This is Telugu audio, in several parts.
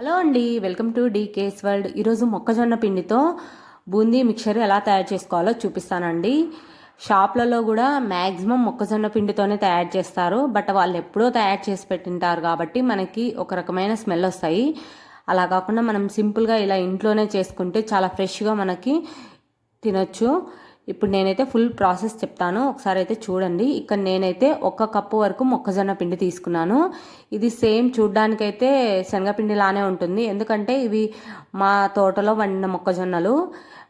హలో అండి వెల్కమ్ టు డీకేస్ వరల్డ్. ఈరోజు మొక్కజొన్న పిండితో బూందీ మిక్చర్ ఎలా తయారు చేసుకోవాలో చూపిస్తానండి. షాప్లలో కూడా మ్యాక్సిమం మొక్కజొన్న పిండితోనే తయారు చేస్తారు. బట్ వాళ్ళు ఎప్పుడో తయారు చేసి పెట్టింటారు కాబట్టి మనకి ఒక రకమైన స్మెల్ వస్తాయి. అలా కాకుండా మనం సింపుల్గా ఇలా ఇంట్లోనే చేసుకుంటే చాలా ఫ్రెష్గా మనకి తినొచ్చు. ఇప్పుడు నేనైతే ఫుల్ ప్రాసెస్ చెప్తాను. ఒకసారి అయితే చూడండి. ఇక్కడ నేనైతే ఒక కప్పు వరకు మొక్కజొన్న పిండి తీసుకున్నాను. ఇది సేమ్ చూడ్డానికైతే శనగపిండి లానే ఉంటుంది. ఎందుకంటే ఇవి మా తోటలో వండిన మొక్కజొన్నలు.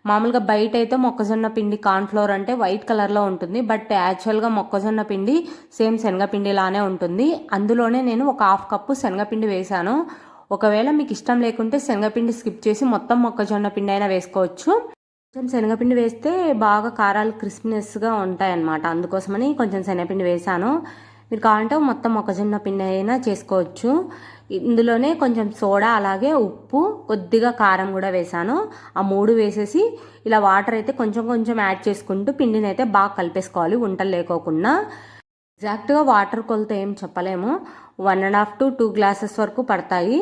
మామూలుగా బయట అయితే మొక్కజొన్న పిండి కార్న్ఫ్లోర్ అంటే వైట్ కలర్లో ఉంటుంది. బట్ యాక్చువల్గా మొక్కజొన్న పిండి సేమ్ శనగపిండి లానే ఉంటుంది. అందులోనే నేను ఒక హాఫ్ కప్పు శనగపిండి వేశాను. ఒకవేళ మీకు ఇష్టం లేకుంటే శనగపిండి స్కిప్ చేసి మొత్తం మొక్కజొన్న పిండి అయినా వేసుకోవచ్చు. కొంచెం శనగపిండి వేస్తే బాగా కారాలు క్రిస్ప్నెస్గా ఉంటాయన్నమాట. అందుకోసమని కొంచెం శనగపిండి వేసాను. మీరు కావాలంటే మొత్తం మొక్కజొన్న పిండి అయినా చేసుకోవచ్చు. ఇందులోనే కొంచెం సోడా అలాగే ఉప్పు కొద్దిగా కారం కూడా వేసాను. ఆ మూడు వేసేసి ఇలా వాటర్ అయితే కొంచెం కొంచెం యాడ్ చేసుకుంటూ పిండిని అయితే బాగా కలిపేసుకోవాలి వంటలు లేకోకుండా. ఎగ్జాక్ట్గా వాటర్ కొలత ఏం చెప్పలేము. One and half to two glasses వరకు పడతాయి.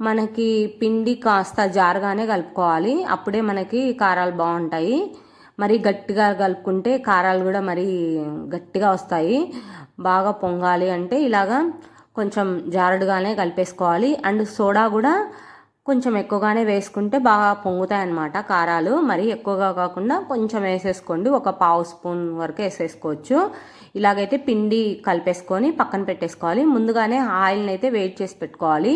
మనకి పిండి కాస్త జారుగానే కలుపుకోవాలి. అప్పుడే మనకి కారాలు బాగుంటాయి. మరి గట్టిగా కలుపుకుంటే కారాలు కూడా మరి గట్టిగా వస్తాయి. బాగా పొంగాలి అంటే ఇలాగా కొంచెం జారుడుగానే కలిపేసుకోవాలి. అండ్ సోడా కూడా కొంచెం ఎక్కువగానే వేసుకుంటే బాగా పొంగుతాయి అన్నమాట కారాలు. మరి ఎక్కువగా కాకుండా కొంచెం వేసేసుకోండి. ఒక పావు స్పూన్ వరకు వేసేసుకోవచ్చు. ఇలాగైతే పిండి కలిపేసుకొని పక్కన పెట్టేసుకోవాలి. ముందుగానే ఆయిల్ని అయితే వెయిట్ చేసి పెట్టుకోవాలి.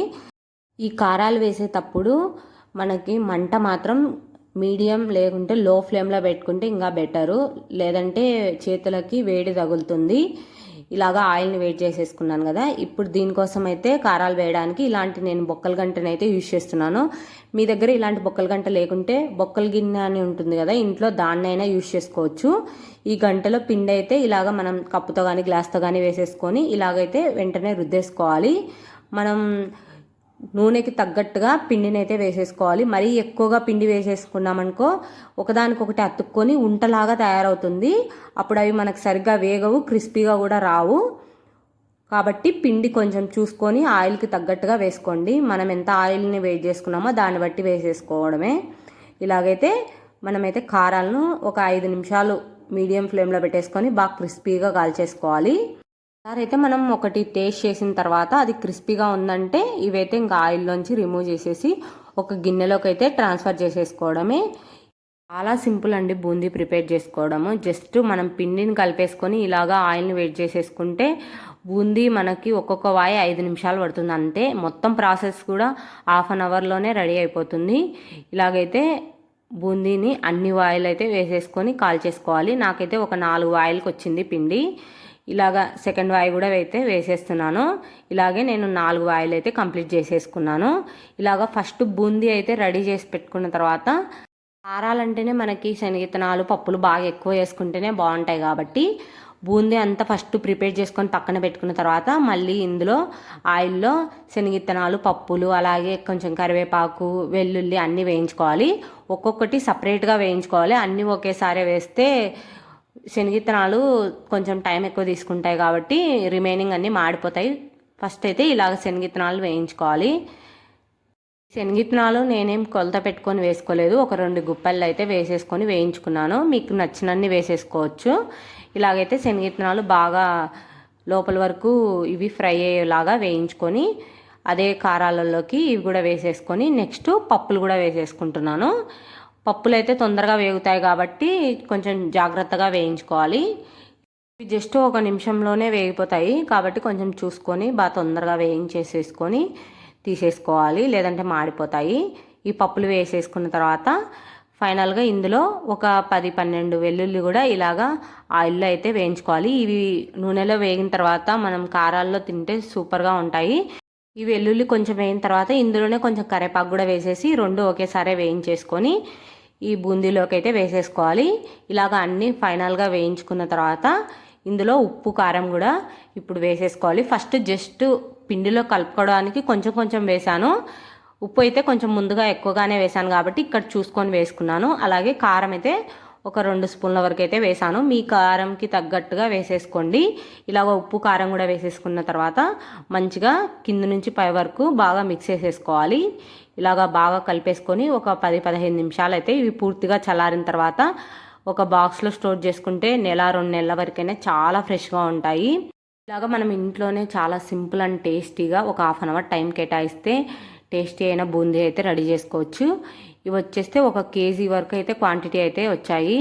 ఈ కారాలు వేసేటప్పుడు మనకి మంట మాత్రం మీడియం లేకుంటే లో ఫ్లేమ్లో పెట్టుకుంటే ఇంకా బెటరు. లేదంటే చేతులకి వేడి తగులుతుంది. ఇలాగా ఆయిల్ని వేడి చేసేసుకున్నాను కదా. ఇప్పుడు దీనికోసం అయితే కారాలు వేయడానికి ఇలాంటి నేను బొక్కల గంటను అయితే యూజ్ చేస్తున్నాను. మీ దగ్గర ఇలాంటి బొక్కల గంట లేకుంటే బొక్కల గిన్నె అని ఉంటుంది కదా ఇంట్లో దాన్నైనా యూజ్ చేసుకోవచ్చు. ఈ గంటలో పిండి అయితే ఇలాగ మనం కప్పుతో కానీ గ్లాస్తో కానీ వేసేసుకొని ఇలాగైతే వెంటనే రుద్దేసుకోవాలి. మనం నూనెకి తగ్గట్టుగా పిండిని అయితే వేసేసుకోవాలి. మరీ ఎక్కువగా పిండి వేసేసుకున్నామనుకో ఒకదానికొకటి అతుక్కొని ఉంటలాగా తయారవుతుంది. అప్పుడు అవి మనకు సరిగ్గా వేగవు క్రిస్పీగా కూడా రావు. కాబట్టి పిండి కొంచెం చూసుకొని ఆయిల్కి తగ్గట్టుగా వేసుకోండి. మనం ఎంత ఆయిల్ని వేడి చేసుకున్నామో దాన్ని బట్టి వేసేసుకోవడమే. ఇలాగైతే మనమైతే కారాలను ఒక ఐదు నిమిషాలు మీడియం ఫ్లేమ్లో పెట్టేసుకొని బాగా క్రిస్పీగా కాల్చేసుకోవాలి. అయితే మనం ఒకటి టేస్ట్ చేసిన తర్వాత అది క్రిస్పీగా ఉందంటే ఇవైతే ఇంకా ఆయిల్లోంచి రిమూవ్ చేసేసి ఒక గిన్నెలోకి అయితే ట్రాన్స్ఫర్ చేసేసుకోవడమే. చాలా సింపుల్ అండి బూందీ ప్రిపేర్ చేసుకోవడము. జస్ట్ మనం పిండిని కలిపేసుకొని ఇలాగా ఆయిల్ని వెయిట్ చేసేసుకుంటే బూందీ మనకి ఒక్కొక్క వాయి ఐదు నిమిషాలు పడుతుంది అంతే. మొత్తం ప్రాసెస్ కూడా హాఫ్ అన్ అవర్లోనే రెడీ అయిపోతుంది. ఇలాగైతే బూందీని అన్ని వాయిల్ అయితే వేసేసుకొని కాల్చేసుకోవాలి. నాకైతే ఒక నాలుగు వాయిల్కి వచ్చింది పిండి. ఇలాగా సెకండ్ వాయి కూడా అయితే వేసేస్తున్నాను. ఇలాగే నేను నాలుగు వాయిలు అయితే కంప్లీట్ చేసేసుకున్నాను. ఇలాగ ఫస్ట్ బూందీ అయితే రెడీ చేసి పెట్టుకున్న తర్వాత కారాలంటేనే మనకి శనగిత్తనాలు పప్పులు బాగా ఎక్కువ వేసుకుంటేనే బాగుంటాయి కాబట్టి బూందీ అంతా ఫస్ట్ ప్రిపేర్ చేసుకొని పక్కన పెట్టుకున్న తర్వాత మళ్ళీ ఇందులో ఆయిల్లో శనగిత్తనాలు పప్పులు అలాగే కొంచెం కరివేపాకు వెల్లుల్లి అన్నీ వేయించుకోవాలి. ఒక్కొక్కటి సపరేట్గా వేయించుకోవాలి. అన్నీ ఒకేసారి వేస్తే శనగిత్తనాలు కొంచెం టైం ఎక్కువ తీసుకుంటాయి కాబట్టి రిమైనింగ్ అన్నీ మాడిపోతాయి. ఫస్ట్ అయితే ఇలాగ శనగిత్తనాలు వేయించుకోవాలి. శనగిత్తనాలు నేనేం కొలత పెట్టుకొని వేసుకోలేదు. ఒక రెండు గుప్పళ్ళు అయితే వేసేసుకొని వేయించుకున్నాను. మీకు నచ్చినన్ని వేసేసుకోవచ్చు. ఇలాగైతే శనగిత్తనాలు బాగా లోపల వరకు ఇవి ఫ్రై అయ్యేలాగా వేయించుకొని అదే కారాలలోకి ఇవి కూడా వేసేసుకొని నెక్స్ట్ పప్పులు కూడా వేసేసుకుంటున్నాను. పప్పులు అయితే తొందరగా వేగుతాయి కాబట్టి కొంచెం జాగ్రత్తగా వేయించుకోవాలి. ఇవి జస్ట్ ఒక నిమిషంలోనే వేగిపోతాయి కాబట్టి కొంచెం చూసుకొని బాగా తొందరగా వేయించేసేసుకొని తీసేసుకోవాలి లేదంటే మాడిపోతాయి. ఈ పప్పులు వేసేసుకున్న తర్వాత ఫైనల్గా ఇందులో ఒక పది పన్నెండు వెల్లుల్లి కూడా ఇలాగా ఆయిల్లో అయితే వేయించుకోవాలి. ఇవి నూనెలో వేగిన తర్వాత మనం కారాల్లో తింటే సూపర్గా ఉంటాయి. ఈ వెల్లుల్లి కొంచెం వేయిన తర్వాత ఇందులోనే కొంచెం కరేపాకు కూడా వేసేసి రెండు ఒకేసారి వేయించేసుకొని ఈ బూందీలోకి అయితే వేసేసుకోవాలి. ఇలాగ అన్నీ ఫైనల్గా వేయించుకున్న తర్వాత ఇందులో ఉప్పు కారం కూడా ఇప్పుడు వేసేసుకోవాలి. ఫస్ట్ జస్ట్ పిండిలో కలుపుకోవడానికి కొంచెం కొంచెం వేసాను. ఉప్పు అయితే కొంచెం ముందుగా ఎక్కువగానే వేసాను కాబట్టి ఇక్కడ చూసుకొని వేసుకున్నాను. అలాగే కారం అయితే ఒక రెండు స్పూన్ల వరకు అయితే వేసాను. మీ కారంకి తగ్గట్టుగా వేసేసుకోండి. ఇలాగ ఉప్పు కారం కూడా వేసేసుకున్న తర్వాత మంచిగా కింద నుంచి పై వరకు బాగా మిక్స్ చేసేసుకోవాలి. ఇలాగ బాగా కలిపేసుకొని ఒక పది పదిహేను నిమిషాలు అయితే ఇవి పూర్తిగా చల్లారిన తర్వాత ఒక బాక్స్లో స్టోర్ చేసుకుంటే నెల రెండు నెలల వరకైనా చాలా ఫ్రెష్గా ఉంటాయి. ఇలాగ మనం ఇంట్లోనే చాలా సింపుల్ అండ్ టేస్టీగా ఒక హాఫ్ అన్ అవర్ టైం కేటాయిస్తే టేస్టీ అయిన బూందీ అయితే రెడీ చేసుకోవచ్చు. ఇవి వచ్చేస్తే ఒక కేజీ వరకు అయితే క్వాంటిటీ అయితే వచ్చాయి.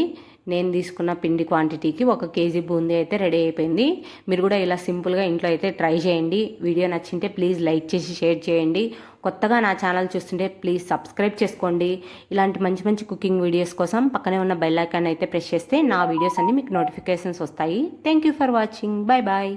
నేను తీసుకున్న పిండి క్వాంటిటీకి ఒక కేజీ బూందీ అయితే రెడీ అయిపోయింది. మీరు కూడా ఇలా సింపుల్గా ఇంట్లో అయితే ట్రై చేయండి. వీడియో నచ్చింటే ప్లీజ్ లైక్ చేసి షేర్ చేయండి. కొత్తగా నా ఛానల్ చూస్తుంటే ప్లీజ్ సబ్స్క్రైబ్ చేసుకోండి. ఇలాంటి మంచి మంచి కుకింగ్ వీడియోస్ కోసం పక్కనే ఉన్న బెల్ ఐకాన్ అయితే ప్రెస్ చేస్తే నా వీడియోస్ అన్ని మీకు నోటిఫికేషన్స్ వస్తాయి. Thank you for watching bye bye